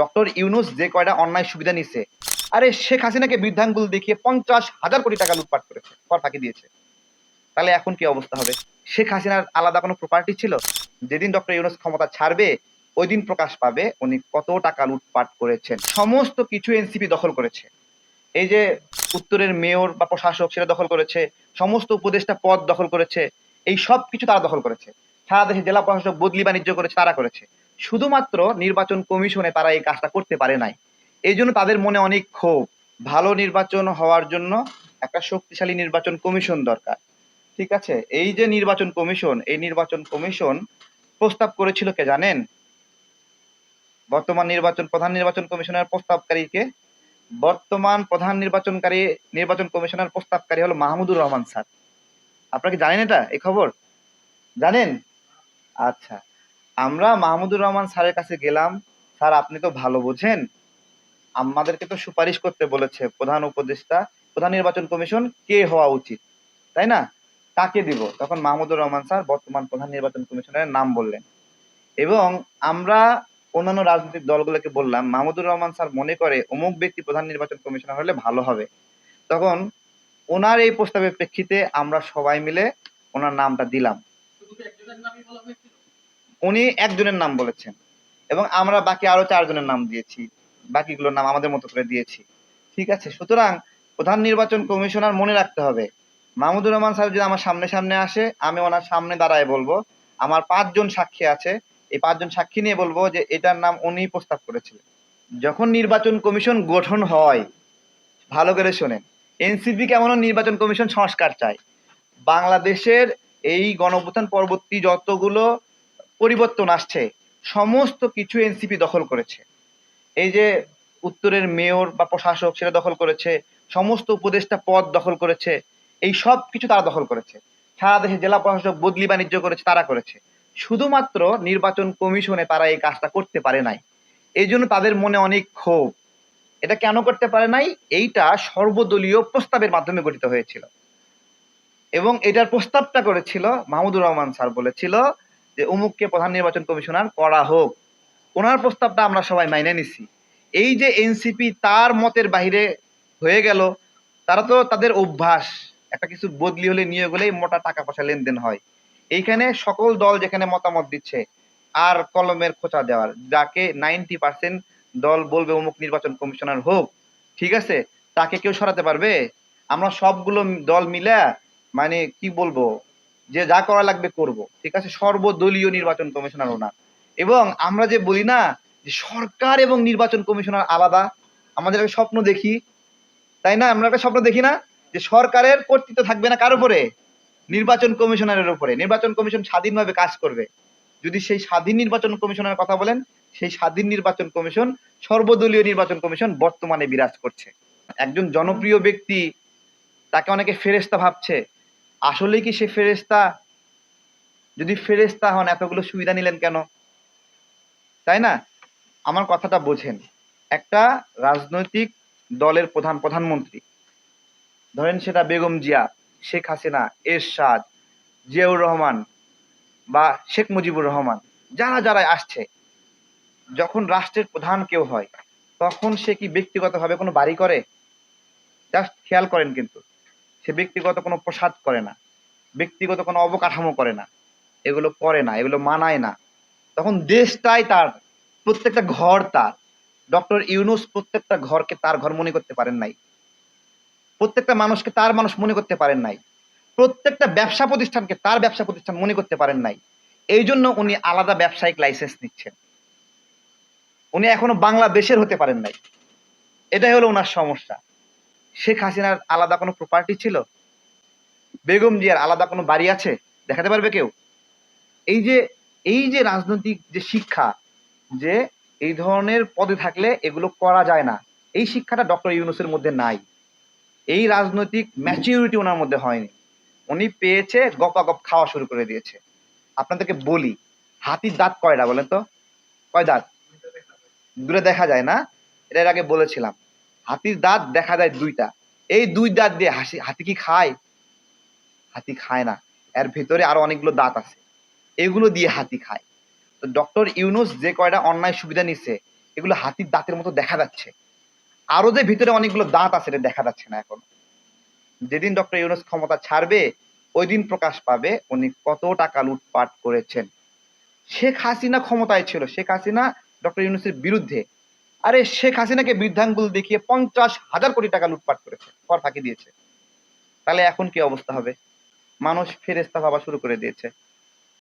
Doctor Yunus যে কয়টা অন্যায় সুবিধা নিছে আরে শেখ হাসিনাকে বৃদ্ধাঙ্গুল দেখিয়ে পঞ্চাশ হাজার কোটি টাকা লুটপাট করেছে, কর ফাঁকি দিয়েছে। তাহলে এখন কি অবস্থা হবে? শেখ হাসিনার আলাদা কোনো প্রপার্টি ছিল? যেদিন ডক্টর ইউনুস ক্ষমতা ছাড়বে, ওই দিন প্রকাশ পাবে উনি কত টাকা লুটপাট করেছেন। সমস্ত কিছু এনসিপি দখল করেছে। এই যে উত্তরের মেয়র বা প্রশাসক সেটা দখল করেছে, সমস্ত উপদেষ্টা পদ দখল করেছে, এই সব কিছু তারা দখল করেছে। সারা দেশে জেলা প্রশাসক বদলি বাণিজ্য করেছে, তারা করেছে। শুধুমাত্র নির্বাচন কমিশনে তারা এই কাজটা করতে পারে নাই। এই জন্য তাদের মনে অনেক ক্ষোভ। ভালো নির্বাচন হওয়ার জন্য একটা শক্তিশালী নির্বাচন কমিশন দরকার। ঠিক আছে? এই যে নির্বাচন কমিশন, এই নির্বাচন কমিশন প্রস্তাব করেছিল কে জানেন? বর্তমান নির্বাচন, প্রধান নির্বাচন কমিশনের প্রস্তাবকারীকে। বর্তমান প্রধান নির্বাচনকারী, নির্বাচন কমিশনের প্রস্তাবকারী হলো মাহমুদুর রহমান স্যার। আপনারা কি জানেন এটা? এই খবর? জানেন? আচ্ছা। আমরা মাহমুদুর রহমান স্যারের কাছে গেলাম, স্যার, আপনি তো ভালো বোঝেন। আমাদেরকে তো সুপারিশ করতে বলেছে প্রধান উপদেষ্টা, প্রধান নির্বাচন কমিশন, কে হওয়া উচিত, তাই না? কাকে দিব? তখন মাহমুদুর রহমান স্যার বর্তমান প্রধান নির্বাচন কমিশনের নাম বললেন। এবং আমরা অন্যান্য রাজনৈতিক দলগুলোকে বললাম, মাহমুদুর রহমান স্যার মনে করে অমুক ব্যক্তি প্রধান নির্বাচন কমিশনার হলে ভালো হবে। তখন ওনার এই প্রস্তাবের প্রেক্ষিতে আমরা সবাই মিলে ওনার নামটা দিলাম। উনি একজনের নাম বলেছেন। এবং আমরা বাকি আরও চারজনের নাম দিয়েছি। বাকিগুলোর নাম আমাদের মতো করে দিয়েছি। ঠিক আছে? সুতরাং প্রধান নির্বাচন কমিশনার মনে রাখতে হবে, মাহমুদুর রহমান সাহেব যদি আমার সামনে সামনে আসে, আমি ওনার সামনে দাঁড়ায় বলব। আমার পাঁচজন সাক্ষী আছে। এই পাঁচজন সাক্ষী নিয়ে বলব যে এটার নাম উনি প্রস্তাব করেছিলেন। যখন নির্বাচন কমিশন গঠন হয়, ভালো করে শোনেন, এনসিপি কেমন নির্বাচন কমিশন সংস্কার চায়? বাংলাদেশের এই গণঅভ্যুত্থান পরবর্তী যতগুলো পরিবর্তন আসছে। সমস্ত কিছু এনসিপি দখল করেছে। এই যে উত্তরের মেয়র বা প্রশাসক সেটা দখল করেছে, সমস্ত উপদেষ্টা পদ দখল করেছে, এই সব কিছু তারা দখল করেছে। সারা দেশে জেলা প্রশাসক বদলি বাণিজ্য করেছে, তারা করেছে। শুধুমাত্র নির্বাচন কমিশনে তারা এই কাজটা করতে পারে নাই। এই জন্য তাদের মনে অনেক ক্ষোভ। এটা কেন করতে পারে নাই? এইটা সর্বদলীয় প্রস্তাবের মাধ্যমে গঠিত হয়েছিল। এবং এটার প্রস্তাবটা করেছিল মাহমুদুর রহমান স্যার বলেছিল যে অমুককে প্রধান নির্বাচন কমিশনার করা হোক। ওনার প্রস্তাবটা আমরা সবাই মাইনে নিছি। এই যে এনসিপি তার মতের বাহিরে হয়ে গেল, তারা তো তাদের অভ্যাস, একটা কিছু বদলি হলে নিয়োগ হলেই মোটা টাকা পয়সা লেনদেন হয়। এইখানে সকল দল যেখানে মতামত দিচ্ছে, আর কলমের খোঁচা দেওয়ার, যাকে নাইনটি পার্সেন্ট দল বলবে অমুক নির্বাচন কমিশনার হোক, ঠিক আছে? তাকে কেউ সরাতে পারবে? আমরা সবগুলো দল মিলে মানে কি বলব? যে যা করা লাগবে করব। ঠিক আছে? সর্বদলীয় নির্বাচন কমিশনার ওনার এবং আমরা যে বলি না যে সরকার এবং নির্বাচন কমিশনার আলাদা, আমাদের একটা স্বপ্ন দেখি। তাই না? আমরা একটা স্বপ্ন দেখি না যে সরকারের কর্তৃত্ব থাকবে না কার উপরে? নির্বাচন কমিশনারের উপরে। নির্বাচন কমিশন স্বাধীনভাবে কাজ করবে। যদি সেই স্বাধীন নির্বাচন কমিশনের কথা বলেন, সেই স্বাধীন নির্বাচন কমিশন সর্বদলীয় নির্বাচন কমিশন বর্তমানে বিরাজ করছে। একজন জনপ্রিয় ব্যক্তি তাকে অনেকে ফেরেস্তা ভাবছে। আসলে কি সে ফেরেস্তা যদি ফেরেস্তা হন, এতগুলো সুবিধা নিলেন কেন? তাই না? আমার কথাটা বোঝেন। একটা রাজনৈতিক দলের প্রধান প্রধানমন্ত্রী, ধরেন সেটা বেগম জিয়া, শেখ হাসিনা, এরশাদ, জিয়াউর রহমান বা শেখ মুজিবুর রহমান, যারা যারা আসছে, যখন রাষ্ট্রের প্রধান কেউ হয়, তখন সে কি ব্যক্তিগতভাবে কোনো বাড়ি করে? জাস্ট খেয়াল করেন কিন্তু। সে ব্যক্তিগত কোনো প্রসাদ করে না, ব্যক্তিগত কোনো অবকাঠামো করে না, এগুলো করে না, এগুলো মানায় না। তখন দেশটাই তার, প্রত্যেকটা ঘর তার। ডক্টর ইউনুস প্রত্যেকটা ঘরকে তার ঘর মনে করতে পারেন নাই। প্রত্যেকটা মানুষকে তার মানুষ মনে করতে পারেন নাই। প্রত্যেকটা ব্যবসা প্রতিষ্ঠানকে তার ব্যবসা প্রতিষ্ঠান মনে করতে পারেন নাই। এই জন্য উনি আলাদা ব্যবসায়িক লাইসেন্স নিচ্ছেন। উনি এখনও বাংলাদেশের হতে পারেন নাই। এটাই হলো ওনার সমস্যা। শেখ হাসিনার আলাদা কোনো প্রপার্টি ছিল? বেগম জিয়ার আলাদা কোনো বাড়ি আছে? দেখাতে পারবে কেউ? এই যে এই যে রাজনৈতিক যে শিক্ষা, যে এই ধরনের পদে থাকলে এগুলো করা যায় না, এই শিক্ষাটা ডক্টর ইউনুসের মধ্যে নাই। এই রাজনৈতিক ম্যাচিউরিটি ওনার মধ্যে হয়নি। উনি পেয়েছে গপাগপ খাওয়া শুরু করে দিয়েছে। আপনাদেরকে বলি, হাতির দাঁত কয়টা বলেন তো? কয় দাঁত? দূরে দেখা যায় না। এটা আগে বলেছিলাম। হাতির দাঁত দেখা যায় দুইটা। এই দুই দাঁত দিয়ে হাসি হাতি কি খায়? হাতি খায় না। এর ভেতরে আরও অনেকগুলো দাঁত আছে। এগুলো দিয়ে হাতি খায়। তো ডক্টর ইউনুস যে কয়টা অন্যায় সুবিধা নিছে, এগুলো হাতির দাঁতের মতো দেখা যাচ্ছে। আরও যে ভিতরে অনেকগুলো দাঁত আছে, এটা দেখা যাচ্ছে না এখন। যেদিন ডক্টর ইউনুস ক্ষমতা ছাড়বে, ওই দিন প্রকাশ পাবে উনি কত টাকা লুটপাট করেছেন। শেখ হাসিনা ক্ষমতায় ছিল। শেখ হাসিনা ডক্টর ইউনুসের বিরুদ্ধে আরে শেখ হাসিনাকে বৃদ্ধাঙ্গুল দেখিয়ে পঞ্চাশ হাজার কোটি টাকা লুটপাট করেছে, কর ফাঁকি দিয়েছে। তাহলে এখন কি অবস্থা হবে? মানুষ ফেরেস্তা ভাবা শুরু করে দিয়েছে।